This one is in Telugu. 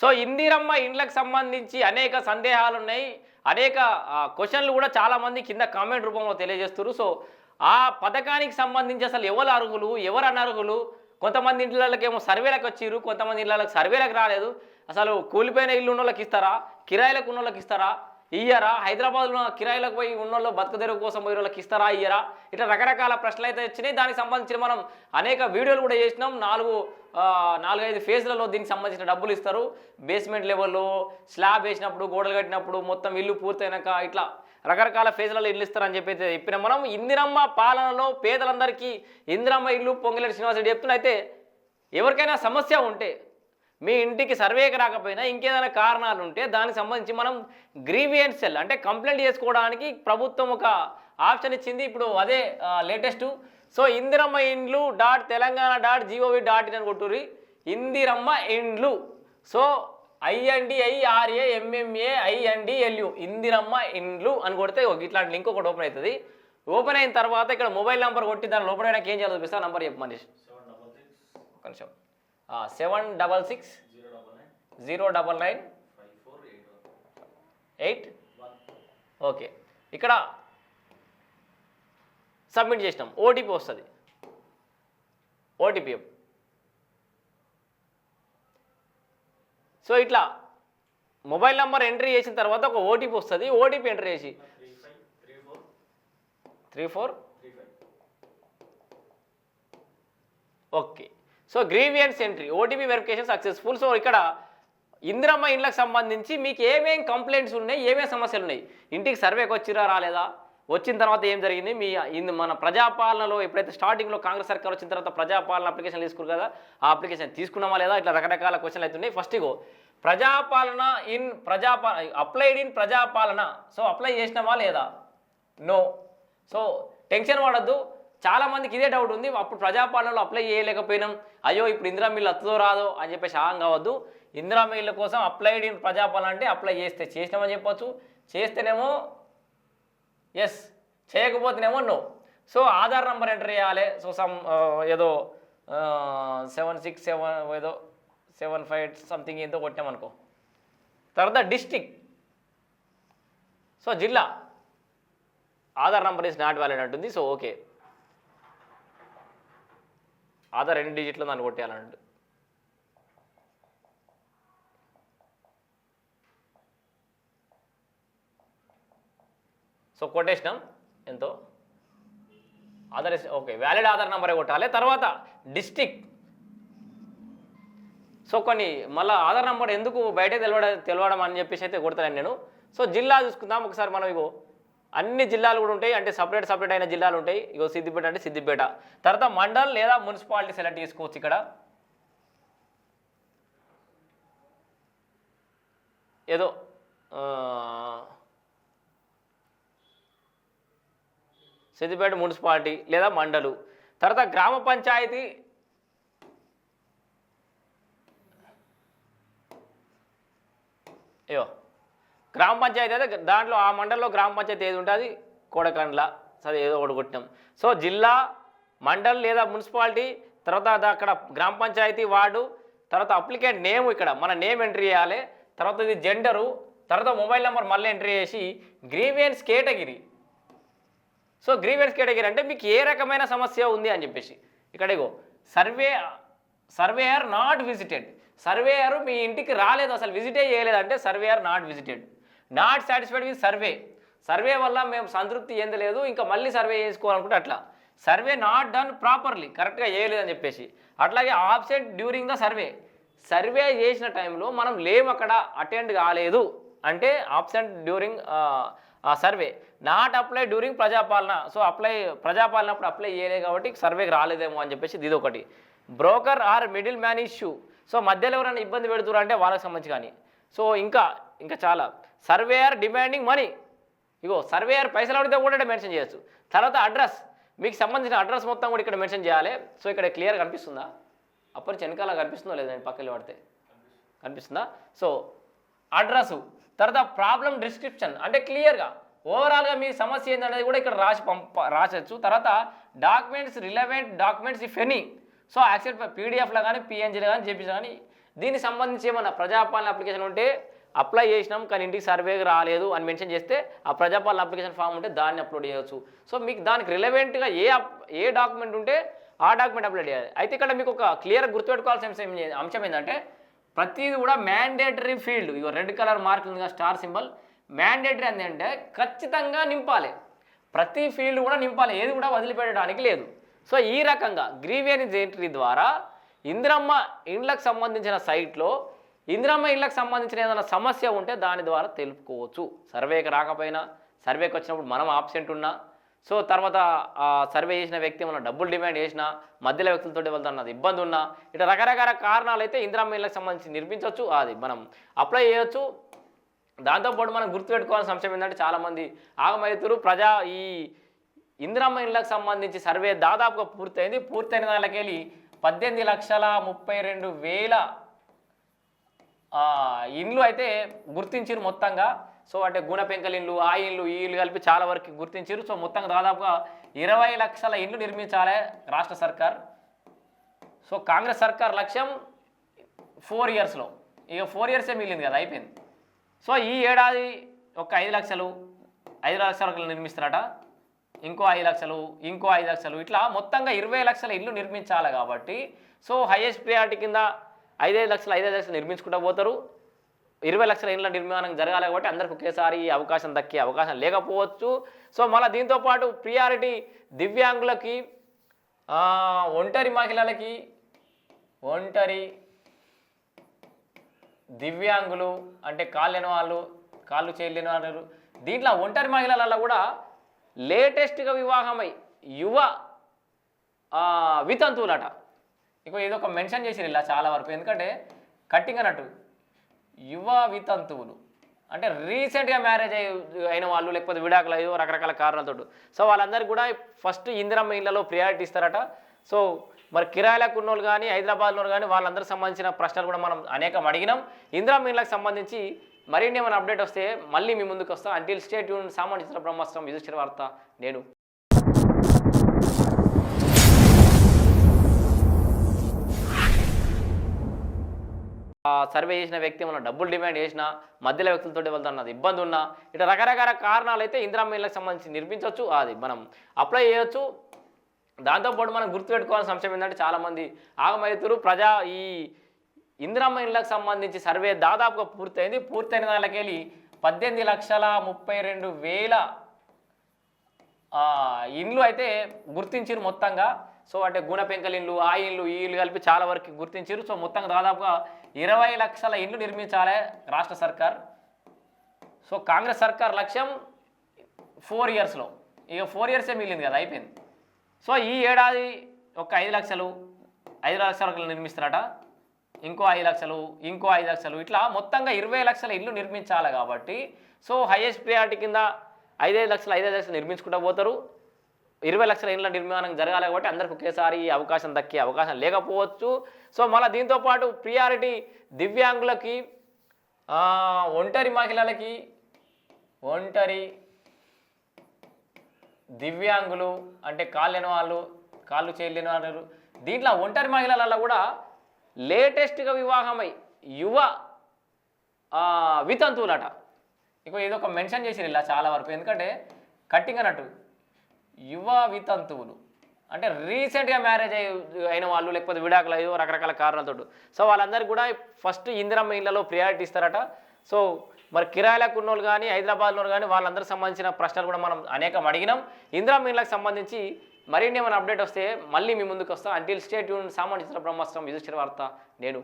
సో ఇందిరమ్మ ఇండ్లకు సంబంధించి అనేక సందేహాలు ఉన్నాయి అనేక ఆ, క్వశ్చన్లు కూడా చాలామంది కింద కామెంట్ రూపంలో తెలియజేస్తారు సో ఆ పథకానికి సంబంధించి అసలు ఎవరు అర్హులు ఎవరు అనర్హులు? కొంతమంది ఇండ్లకేమో సర్వేలకు వచ్చిర్రు కొంతమంది ఇళ్ళకి సర్వేలకు రాలేదు. అసలు కూలిపోయిన ఇల్లు ఉన్న వాళ్ళకి ఇస్తారా? కిరాయిలకు ఉన్న వాళ్ళకి ఇస్తారా? ఇయ్యరా హైదరాబాద్లో కిరాయిలకు పోయి ఉన్నోళ్ళు బతుకుదెరువు కోసం పోయిన వాళ్ళకి ఇస్తారా ఇయ్యరా? ఇట్లా రకరకాల ప్రశ్నలు అయితే వచ్చినాయి. దానికి సంబంధించిన మనం అనేక వీడియోలు కూడా చేసినాం. నాలుగు నాలుగైదు ఫేజ్లలో దీనికి సంబంధించిన డబ్బులు ఇస్తారు. బేస్మెంట్ లెవెల్లో స్లాబ్ వేసినప్పుడు గోడలు కట్టినప్పుడు మొత్తం ఇల్లు పూర్తయినాక ఇట్లా రకరకాల ఫేజ్లలో ఇల్లు ఇస్తారని చెప్పి అయితే చెప్పిన మనం. ఇందిరమ్మ పాలనలో పేదలందరికీ ఇందిరమ్మ ఇల్లు పొంగిలేటి శ్రీనివాసరెడ్డి చెప్తున్నా అయితే ఎవరికైనా సమస్య ఉంటే మీ ఇంటికి సర్వేకి రాకపోయినా ఇంకేదైనా కారణాలు ఉంటే దానికి సంబంధించి మనం గ్రీవియన్స్ సెల్ అంటే కంప్లైంట్ చేసుకోవడానికి ప్రభుత్వం ఒక ఆప్షన్ ఇచ్చింది. ఇప్పుడు అదే లేటెస్ట్. సో ఇందిరమ్మ ఇండ్లు dot Telangana dot GOV dot in అని కొట్టుర్రి. ఇందిరమ్మ ఇండ్లు. So INDIRA MMA INDLU Indiramma ఇండ్లు అని కొడితే ఇట్లాంటి లింక్ ఒకటి ఓపెన్ అవుతుంది. ఓపెన్ అయిన తర్వాత ఇక్కడ మొబైల్ నెంబర్ కొట్టి దాని లోపల ఏం చేయాలో చూపిస్తా. నంబర్ చెప్పు మనీష్. ఒక నిమిషం. Seven double six zero double nine eight okay. ఇక్కడ సబ్మిట్ చేసినాం. ఓటీపీ వస్తుంది. ఓటీపీ. సో ఇట్లా మొబైల్ నెంబర్ ఎంట్రీ చేసిన తర్వాత ఒక ఓటీపీ వస్తుంది. ఓటీపీ ఎంట్రీ చేసి three four. Okay. So grievance entry OTP verification successful so ఇక్కడ ఇందిరమ్మ ఇండ్లకు సంబంధించి మీకు ఏమేం కంప్లైంట్స్ ఉన్నాయి ఏమేం సమస్యలు ఉన్నాయి? ఇంటికి సర్వేకి వచ్చిరా రాలేదా? వచ్చిన తర్వాత ఏం జరిగింది? మీ ఇందు మన ప్రజాపాలనలో ఎప్పుడైతే స్టార్టింగ్లో కాంగ్రెస్ సర్కార్ వచ్చిన తర్వాత ప్రజాపాలన అప్లికేషన్ తీసుకురు కదా ఆ అప్లికేషన్ తీసుకున్నామా లేదా? ఇట్లా రకరకాల క్వశ్చన్లు అవుతున్నాయి ఫస్ట్ ఇగో Prajapalana in ప్రజాపాల applied in Prajapalana. So apply చేసినామా లేదా? నో సో టెన్షన్ పడద్దు. చాలా మందికి ఇదే డౌట్ ఉంది. అప్పుడు ప్రజాపాలనలో అప్లై చేయలేకపోయినాం. అయ్యో ఇప్పుడు ఇందిరా మిల్లు వస్తుందో రాదో అని చెప్పేసి ఆగం కావద్దు. ఇందిరా మిల్లు కోసం అప్లైడ్ ఇన్ ప్రజాపాలన అంటే అప్లై చేస్తే చేసినామని చెప్పొచ్చు. చేస్తేనేమో yes చేయకపోతేనేమో no so Aadhaar number enter చేయాలి. సో సమ్ ఏదో సెవెన్ సిక్స్ సెవెన్ ఏదో సెవెన్ ఫైవ్ సంథింగ్ ఏదో కొట్టామనుకో తర్వాత డిస్టిక్ సో జిల్లా. Aadhaar number is not valid అంటుంది. సో ఓకే ఆధార్ రెండు డిజిట్లో దాన్ని కొట్టేయాలంటు. సో కొట్టేసినాం. ఎంతో? ఆధార్ ఓకే వ్యాలిడ్ ఆధార్ నెంబరే కొట్టాలి. తర్వాత డిస్టిక్ సో కొన్ని మళ్ళీ ఆధార్ నెంబర్ ఎందుకు బయట తెలవడం తెలవడం అని చెప్పేసి అయితే కొడతాను నేను. సో జిల్లా చూసుకుందాం. ఒకసారి మనం ఇగో అన్ని జిల్లాలు కూడా ఉంటాయి. అంటే సపరేట్ సపరేట్ అయిన జిల్లాలు ఉంటాయి. ఇగో సిద్దిపేట అంటే సిద్దిపేట. తర్వాత మండల్ లేదా మున్సిపాలిటీ సెలెక్ట్ చేసుకోవచ్చు ఇక్కడ. ఏదో సిద్దిపేట మున్సిపాలిటీ లేదా మండలు. తర్వాత గ్రామ పంచాయతీ. అయ్యో గ్రామ పంచాయతీ అయితే దాంట్లో ఆ మండలంలో గ్రామ పంచాయతీ ఏది ఉంటుంది? కోడకండ్ల సరే ఏదో ఒకటి కొట్టినాం. సో జిల్లా మండల్ లేదా మున్సిపాలిటీ తర్వాత అక్కడ గ్రామ పంచాయతీ వార్డు తర్వాత అప్లికెంట్ నేమ్ ఇక్కడ. మన నేమ్ ఎంట్రీ చేయాలి. తర్వాత ఇది జెండరు తర్వాత మొబైల్ నెంబర్ మళ్ళీ ఎంట్రీ చేసి grievance category. So grievance category అంటే మీకు ఏ రకమైన సమస్య ఉంది అని చెప్పేసి. ఇక్కడ ఇగో survey surveyor not visited. Surveyor మీ ఇంటికి రాలేదు. అసలు విజిటే చేయలేదు అంటే surveyor not visited. Not satisfied with survey survey వల్ల మేము సంతృప్తి చెందలేదు ఇంకా మళ్ళీ సర్వే చేసుకోవాలనుకుంటే అట్లా. సర్వే నాట్ డన్ ప్రాపర్లీ కరెక్ట్గా చేయలేదని చెప్పేసి. అట్లాగే absent during the survey survey చేసిన టైంలో మనం లేము అక్కడ అటెండ్ కాలేదు. అంటే absent during survey not apply during Prajapalana. So apply Prajapalana అప్పుడు అప్లై చేయలేదు కాబట్టి సర్వేకి రాలేదేమో అని చెప్పేసి ఇది ఒకటి. Broker or middle man issue so మధ్యలో ఎవరైనా ఇబ్బంది పెడుతున్నారు అంటే వాళ్ళకి సంబంధించి కానీ. సో ఇంకా ఇంకా చాలా. Surveyor demanding money. ఇగో సర్వేయర్ పైసలు అడిగితే కూడా ఇక్కడ మెన్షన్ చేయొచ్చు. తర్వాత అడ్రస్ మీకు సంబంధించిన అడ్రస్ మొత్తం కూడా ఇక్కడ మెన్షన్ చేయాలి. సో ఇక్కడ క్లియర్ కనిపిస్తుందా? అప్పటి నుంచి వెనకాల కనిపిస్తుందో లేదా నేను పక్కకి పడితే? కనిపిస్తుందా? సో అడ్రస్ తర్వాత ప్రాబ్లం డిస్క్రిప్షన్. అంటే క్లియర్గా ఓవరాల్గా మీ సమస్య ఏందనేది కూడా ఇక్కడ రాసి పంప రాసచ్చు. తర్వాత documents relevant documents if any. So accept పీడిఎఫ్లో కానీ పిఎన్జీలో కానీ చేపించిన కానీ దీనికి సంబంధించి ఏమన్నా ప్రజాపాలన అప్లికేషన్ ఉంటే అప్లై చేసినాం కానీ ఇంటికి సర్వేకి రాలేదు అని మెన్షన్ చేస్తే ఆ ప్రజాపాలన అప్లికేషన్ ఫామ్ ఉంటే దాన్ని అప్లోడ్ చేయవచ్చు సో మీకు దానికి రిలవెంట్గా ఏ అప్- ఏ డాక్యుమెంట్ ఉంటే ఆ డాక్యుమెంట్ అప్లోడ్ చేయాలి. అయితే ఇక్కడ మీకు ఒక క్లియర్ గుర్తుపెట్టుకోవాల్సిన అంశం అంశం ఏంటంటే ప్రతిది కూడా మ్యాండేటరీ ఫీల్డ్ ఇక రెడ్ కలర్ మార్క్ ఉంది స్టార్ సింబల్ మ్యాండేటరీ అంటే ఖచ్చితంగా నింపాలి. ప్రతి ఫీల్డ్ కూడా నింపాలి ఏది కూడా వదిలిపెట్టడానికి లేదు. సో ఈ రకంగా గ్రీవియన్స్ ఎంట్రీ ద్వారా ఇందిరమ్మ ఇండ్లకు సంబంధించిన సైట్లో ఇందిరమ్మ ఇళ్ళకి సంబంధించిన ఏదైనా సమస్య ఉంటే దాని ద్వారా తెలుపుకోవచ్చు. సర్వేకి రాకపోయినా సర్వేకి వచ్చినప్పుడు మనం ఆబ్సెంట్ ఉన్నా సో తర్వాత ఆ సర్వే చేసిన వ్యక్తి మన డబ్బులు డిమాండ్ చేసినా మధ్యలో వ్యక్తులతో వెళ్తున్నది ఇబ్బంది ఉన్నా ఇట్లా రకరకాల కారణాలు అయితే ఇందిరమ్మ ఇళ్ళకి సంబంధించి నిర్మించవచ్చు. అది మనం అప్లై చేయొచ్చు. దాంతోపాటు మనం గుర్తుపెట్టుకోవాల్సిన అంశం ఏంటంటే చాలామంది ఆగమైతురు ప్రజా ఈ ఇందిరమ్మ ఇళ్ళకి సంబంధించి సర్వే దాదాపుగా పూర్తయింది. పూర్తయిన దానికెళ్ళి పద్దెనిమిది లక్షల ముప్పై రెండు వేల ఇండ్లు అయితే గుర్తించారు మొత్తంగా. సో అంటే గుణ పెంకల ఇండ్లు ఆ ఇండ్లు ఈ ఇల్లు కలిపి చాలా వరకు గుర్తించారు. సో మొత్తంగా దాదాపుగా ఇరవై లక్షల ఇండ్లు నిర్మించాలి రాష్ట్ర సర్కార్. సో కాంగ్రెస్ సర్కార్ లక్ష్యం ఫోర్ ఇయర్స్లో. ఇక ఫోర్ ఇయర్సే మిగిలింది కదా అయిపోయింది. సో ఈ ఏడాది ఒక ఐదు లక్షలు ఐదు లక్షలకు నిర్మిస్తారట ఇంకో ఐదు లక్షలు ఇంకో ఐదు లక్షలు ఇట్లా మొత్తంగా ఇరవై లక్షల ఇల్లు నిర్మించాలి కాబట్టి. సో హైయెస్ట్ ప్రియారిటీ కింద ఐదైదు లక్షలు ఐదైదు లక్షలు నిర్మించుకుంటూ పోతారు. ఇరవై లక్షల ఇండ్ల నిర్మాణం జరగాలి కాబట్టి అందరికి ఒకేసారి ఈ అవకాశం దక్కే అవకాశం లేకపోవచ్చు. సో మళ్ళీ దీంతో పాటు ప్రియారిటీ దివ్యాంగులకి ఒంటరి మహిళలకి ఒంటరి దివ్యాంగులు అంటే కాళ్ళని వాళ్ళు కాళ్ళు చేయలేని వాళ్ళు దీంట్లో ఒంటరి మహిళలలో కూడా లేటెస్ట్గా వివాహమై యువ వితంతువులట. ఇంకో ఏదో ఒక మెన్షన్ చేసిరు ఇలా చాలా వరకు. ఎందుకంటే కట్టింగ్ అన్నట్టు యువ వితంతువులు. అంటే రీసెంట్గా మ్యారేజ్ అయి అయిన వాళ్ళు లేకపోతే విడాకులు అయ్యో రకరకాల కారణాలతో సో వాళ్ళందరికీ కూడా ఫస్ట్ ఇందిరమ్మ ఇళ్ళలో ప్రియారిటీ ఇస్తారట. సో మరి కిరాయిలకు ఉన్నోళ్ళు కానీ హైదరాబాద్లో కానీ వాళ్ళందరికి సంబంధించిన ప్రశ్నలు కూడా మనం అనేకం అడిగినాం. ఇందిరమ్మ ఇళ్ళకి సంబంధించి మరిన్ని ఏమైనా అప్డేట్ వస్తే మళ్ళీ మీ ముందుకు వస్తాం. అంటిల్ స్టేట్ యూన్ సామాన్య బ్రహ్మాస్త్రం యుధిష్ఠిర వార్త నేను సర్వే చేసిన వ్యక్తి మనం డబ్బులు డిమాండ్ చేసినా మధ్యలో వ్యక్తులతో వెళ్తున్నది ఇబ్బంది ఉన్నా ఇట్లా రకరకాల కారణాలు అయితే ఇందిరమ్మ ఇళ్ళకి సంబంధించి నిర్మించవచ్చు. అది మనం అప్లై చేయొచ్చు. దాంతోపాటు మనం గుర్తుపెట్టుకోవాల్సిన అంశం ఏంటంటే చాలామంది ఆగమైతురు ప్రజా ఈ ఇందిరమ్మ ఇళ్ళకు సంబంధించి సర్వే దాదాపుగా పూర్తయింది. పూర్తయిన దానికెళ్ళి పద్దెనిమిది లక్షల ముప్పై రెండు వేల ఇండ్లు అయితే గుర్తించారు మొత్తంగా. సో అంటే గుణ ఇండ్లు ఆ ఇండ్లు ఈ ఇల్లు కలిపి చాలా వరకు గుర్తించారు సో మొత్తంగా దాదాపుగా ఇరవై లక్షల ఇండ్లు నిర్మించాలి రాష్ట్ర సర్కార్. సో కాంగ్రెస్ సర్కార్ లక్ష్యం ఫోర్ ఇయర్స్లో ఇక ఫోర్ ఇయర్సే మిగిలింది కదా అయిపోయింది. సో ఈ ఏడాది ఒక ఐదు లక్షలు ఐదు లక్షలకు నిర్మిస్తారట ఇంకో ఐదు లక్షలు ఇంకో ఐదు లక్షలు ఇట్లా మొత్తంగా ఇరవై లక్షల ఇల్లు నిర్మించాలి కాబట్టి సో హైయెస్ట్ ప్రియారిటీ కింద ఐదైదు లక్షలు ఐదైదు లక్షలు నిర్మించుకుంటూ పోతారు. ఇరవై లక్షల ఇండ్ల నిర్మాణం జరగాలి కాబట్టి అందరికి ఒకేసారి ఈ అవకాశం దక్కే అవకాశం లేకపోవచ్చు. సో మళ్ళీ దీంతో పాటు ప్రియారిటీ దివ్యాంగులకి ఒంటరి మహిళలకి ఒంటరి దివ్యాంగులు అంటే కాళ్ళు లేని వాళ్ళు కాళ్ళు చేయలేని వాళ్ళు దీంట్లో ఒంటరి మహిళలలో కూడా లేటెస్ట్గా వివాహమై యువ వితంతువులట. ఇక ఏదో ఒక మెన్షన్ చేసిరు ఇలా చాలా వరకు. ఎందుకంటే కట్టింగ్ అన్నట్టు. యువ వితంతువులు అంటే రీసెంట్గా మ్యారేజ్ అయి అయిన వాళ్ళు లేకపోతే విడాకులు అయ్యో రకరకాల కారణాలతో సో వాళ్ళందరికీ కూడా ఫస్ట్ ఇందిరమ్మ ఇళ్ళలో ప్రియారిటీ ఇస్తారట. సో మరి కిరాయిలకు ఉన్నోళ్ళు కానీ హైదరాబాద్లో కానీ వాళ్ళందరికి సంబంధించిన ప్రశ్నలు కూడా మనం అనేకం అడిగినాం. ఇందిరమ్మ ఇళ్ళకి సంబంధించి మరిన్ని ఏమైనా అప్డేట్ వస్తే మళ్ళీ మీ ముందుకు వస్తాం. అంటిల్ స్టేట్ యూన్ సామాన్య బ్రహ్మాస్త్రం యుధిష్ఠిర వార్త నేను